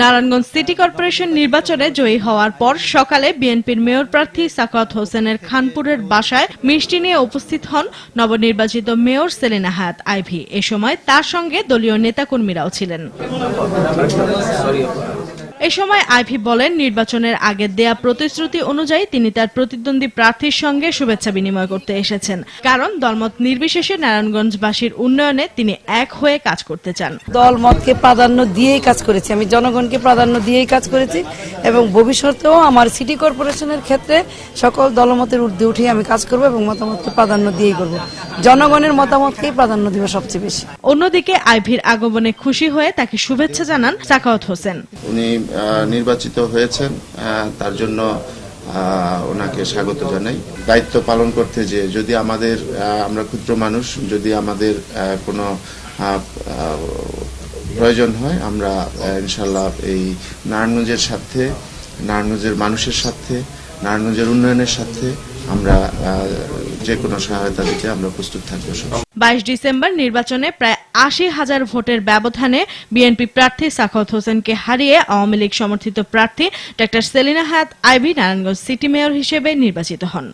Narayanganj city corporation নির্বাচনে জয়ী হওয়ার পর সকালে বিএনপির মেয়র প্রার্থী সাকাত হোসেনের খানপুরের বাসায় মিষ্টি নিয়ে উপস্থিত হন নবনির্বাচিত মেয়র সেলিনা হায়াত আইভি। এ সময় তার সঙ্গে দলীয় নেতাকর্মীরাও ছিলেন। এ সময় আইভি বলেন, নির্বাচনের আগে দেয়া প্রতিশ্রুতি অনুযায়ী তিনি তার প্রতিদ্বন্দ্বী প্রার্থীর সঙ্গে শুভেচ্ছা বিনিময় করতে এসেছেন। কারণ দলমত নির্বিশেষে নারায়ণগঞ্জবাসীর উন্নয়নে তিনি এক হয়ে কাজ করতে চান। দলমতকে প্রাধান্য দিয়েই কাজ করেছি। আমি জনগণকে প্রাধান্য দিয়েই কাজ করেছি। এবং ভবিষ্যতেও আমার সিটি কর্পোরেশনের ক্ষেত্রে সকল দলমতের ঊর্ধ্বে উঠেই আমি কাজ করব এবং মতামতকে প্রাধান্য দিয়েই করব। জনগণের মতামতকেই প্রাধান্য দিব সবচেয়ে বেশি। অন্যদিকে আইভির আগমনে খুশি হয়ে তাকে শুভেচ্ছা জানান সাখাওয়াত হোসেন। উনি নির্বাচিত হয়েছেন তার জন্য ওনাকে স্বাগত জানাই। দায়িত্ব পালন করতে যে যদি আমাদের আমরা ক্ষুদ্র মানুষ যদি আমাদের কোনো প্রয়োজন হয়, আমরা ইনশাল্লাহ এই নারায়ণগঞ্জের সাথে নারায়ণগঞ্জের মানুষের সাথে নারায়ণগঞ্জের উন্নয়নের সাথে আমরা যে কোনো সহায়তা দিতে আমরা প্রস্তুত থাকব সব বাইশ ডিসেম্বর নির্বাচনে প্রায় আশি হাজার ভোটের ব্যবধানে বিএনপি প্রার্থী সাখাওয়াত হোসেনকে হারিয়ে আওয়ামী লীগ সমর্থিত প্রার্থী ডক্টর সেলিনা হায়াত আইভি নারায়ণগঞ্জ সিটি মেয়র হিসেবে নির্বাচিত হন।